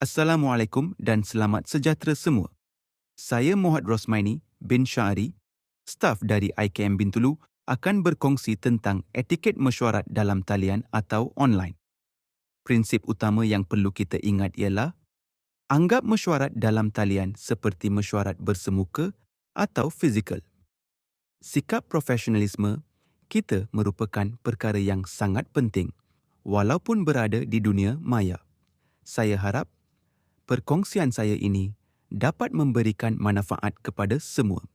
Assalamualaikum dan selamat sejahtera semua. Saya Muhammad Rosmaini bin Syari, staf dari IKM Bintulu akan berkongsi tentang etiket mesyuarat dalam talian atau online. Prinsip utama yang perlu kita ingat ialah anggap mesyuarat dalam talian seperti mesyuarat bersemuka atau fizikal. Sikap profesionalisme kita merupakan perkara yang sangat penting walaupun berada di dunia maya. Saya harap perkongsian saya ini dapat memberikan manfaat kepada semua.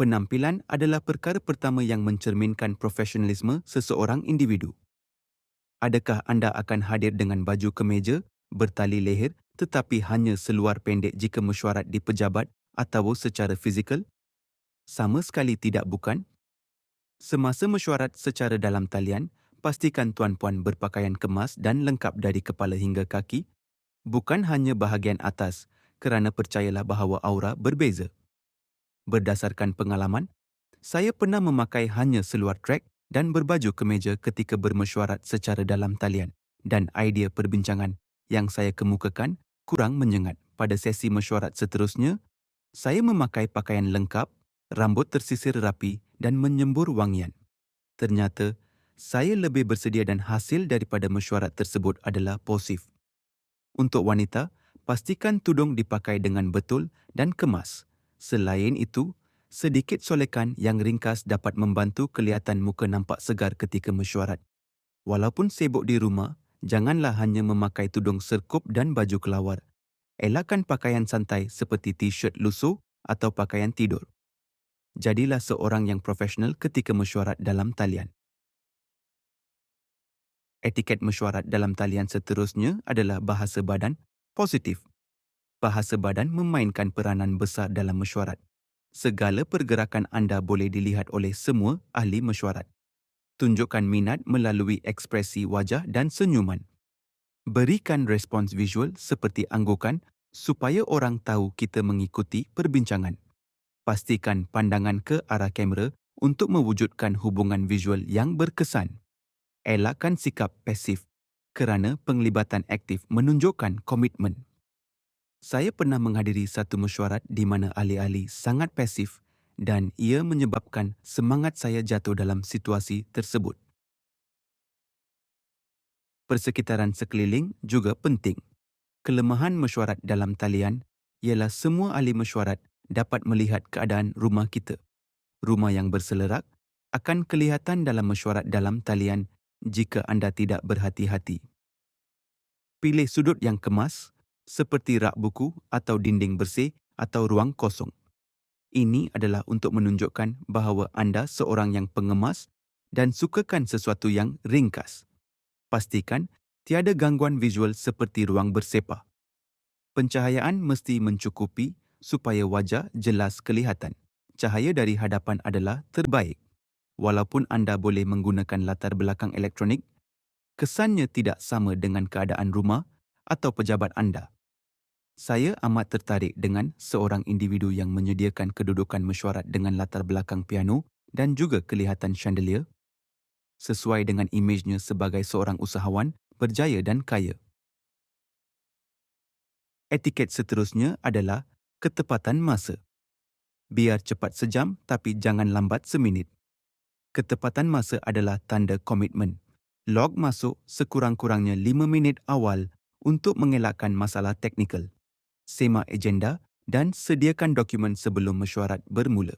Penampilan adalah perkara pertama yang mencerminkan profesionalisme seseorang individu. Adakah anda akan hadir dengan baju kemeja, bertali leher tetapi hanya seluar pendek jika mesyuarat di pejabat atau secara fizikal? Sama sekali tidak bukan. Semasa mesyuarat secara dalam talian, pastikan tuan-puan berpakaian kemas dan lengkap dari kepala hingga kaki, bukan hanya bahagian atas kerana percayalah bahawa aura berbeza. Berdasarkan pengalaman, saya pernah memakai hanya seluar trek dan berbaju kemeja ketika bermesyuarat secara dalam talian dan idea perbincangan yang saya kemukakan kurang menyengat. Pada sesi mesyuarat seterusnya, saya memakai pakaian lengkap, rambut tersisir rapi dan menyembur wangian. Ternyata, saya lebih bersedia dan hasil daripada mesyuarat tersebut adalah positif. Untuk wanita, pastikan tudung dipakai dengan betul dan kemas. Selain itu, sedikit solekan yang ringkas dapat membantu kelihatan muka nampak segar ketika mesyuarat. Walaupun sibuk di rumah, janganlah hanya memakai tudung serkup dan baju kelawar. Elakkan pakaian santai seperti t-shirt lusuh atau pakaian tidur. Jadilah seorang yang profesional ketika mesyuarat dalam talian. Etiket mesyuarat dalam talian seterusnya adalah bahasa badan positif. Bahasa badan memainkan peranan besar dalam mesyuarat. Segala pergerakan anda boleh dilihat oleh semua ahli mesyuarat. Tunjukkan minat melalui ekspresi wajah dan senyuman. Berikan respons visual seperti anggukan supaya orang tahu kita mengikuti perbincangan. Pastikan pandangan ke arah kamera untuk mewujudkan hubungan visual yang berkesan elakkan sikap pasif kerana penglibatan aktif menunjukkan komitmen. Saya pernah menghadiri satu mesyuarat di mana ahli-ahli sangat pasif dan ia menyebabkan semangat saya jatuh dalam situasi tersebut. Persekitaran sekeliling juga penting. Kelemahan mesyuarat dalam talian ialah semua ahli mesyuarat dapat melihat keadaan rumah kita. Rumah yang berselerak akan kelihatan dalam mesyuarat dalam talian jika anda tidak berhati-hati. Pilih sudut yang kemas seperti rak buku atau dinding bersih atau ruang kosong. Ini adalah untuk menunjukkan bahawa anda seorang yang pengemas dan sukakan sesuatu yang ringkas. Pastikan tiada gangguan visual seperti ruang bersepah. Pencahayaan mesti mencukupi supaya wajah jelas kelihatan. Cahaya dari hadapan adalah terbaik walaupun anda boleh menggunakan latar belakang elektronik, kesannya tidak sama dengan keadaan rumah atau pejabat anda. Saya amat tertarik dengan seorang individu yang menyediakan kedudukan mesyuarat dengan latar belakang piano dan juga kelihatan chandelier sesuai dengan imejnya sebagai seorang usahawan berjaya dan kaya. Etiket seterusnya adalah ketepatan masa. Biar cepat sejam tapi jangan lambat seminit ketepatan masa adalah tanda komitmen. Log masuk sekurang-kurangnya 5 minit awal untuk mengelakkan masalah teknikal. Semak agenda dan sediakan dokumen sebelum mesyuarat bermula.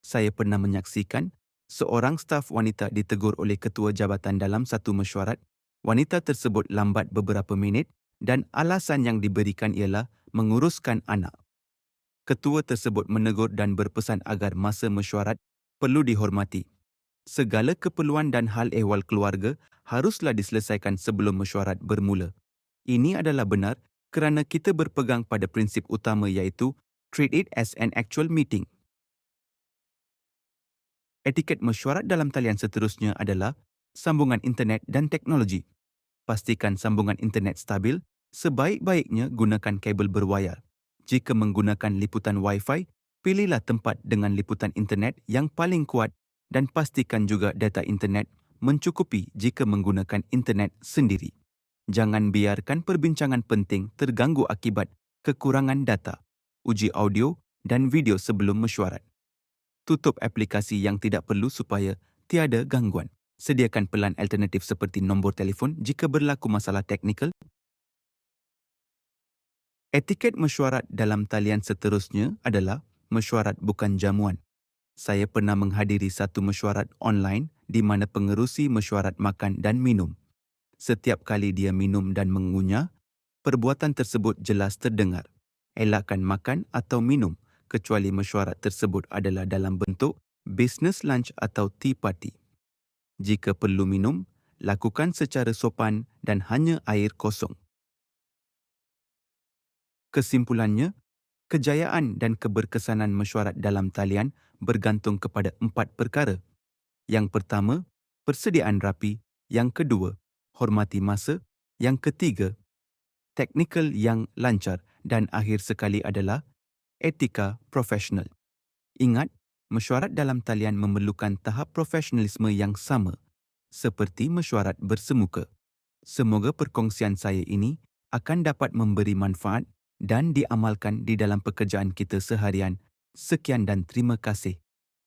Saya pernah menyaksikan seorang staf wanita ditegur oleh ketua jabatan dalam satu mesyuarat. Wanita tersebut lambat beberapa minit dan alasan yang diberikan ialah menguruskan anak. Ketua tersebut menegur dan berpesan agar masa mesyuarat perlu dihormati segala keperluan dan hal ehwal keluarga haruslah diselesaikan sebelum mesyuarat bermula. Ini adalah benar kerana kita berpegang pada prinsip utama iaitu treat it as an actual meeting. Etiket mesyuarat dalam talian seterusnya adalah sambungan internet dan teknologi. Pastikan sambungan internet stabil, sebaik-baiknya gunakan kabel berwayar. Jika menggunakan liputan Wi-Fi, pilihlah tempat dengan liputan internet yang paling kuat dan pastikan juga data internet mencukupi jika menggunakan internet sendiri. Jangan biarkan perbincangan penting terganggu akibat kekurangan data, uji audio dan video sebelum mesyuarat. Tutup aplikasi yang tidak perlu supaya tiada gangguan. Sediakan pelan alternatif seperti nombor telefon jika berlaku masalah teknikal. Etiket mesyuarat dalam talian seterusnya adalah mesyuarat bukan jamuan. Saya pernah menghadiri satu mesyuarat online di mana pengerusi mesyuarat makan dan minum. Setiap kali dia minum dan mengunyah, perbuatan tersebut jelas terdengar. Elakkan makan atau minum kecuali mesyuarat tersebut adalah dalam bentuk business lunch atau tea party. Jika perlu minum, lakukan secara sopan dan hanya air kosong. Kesimpulannya, kejayaan dan keberkesanan mesyuarat dalam talian bergantung kepada empat perkara. Yang pertama, persediaan rapi. Yang kedua, hormati masa. Yang ketiga, teknikal yang lancar. Dan akhir sekali adalah etika profesional. Ingat, mesyuarat dalam talian memerlukan tahap profesionalisme yang sama seperti mesyuarat bersemuka. Semoga perkongsian saya ini akan dapat memberi manfaat dan diamalkan di dalam pekerjaan kita seharian. Sekian dan terima kasih.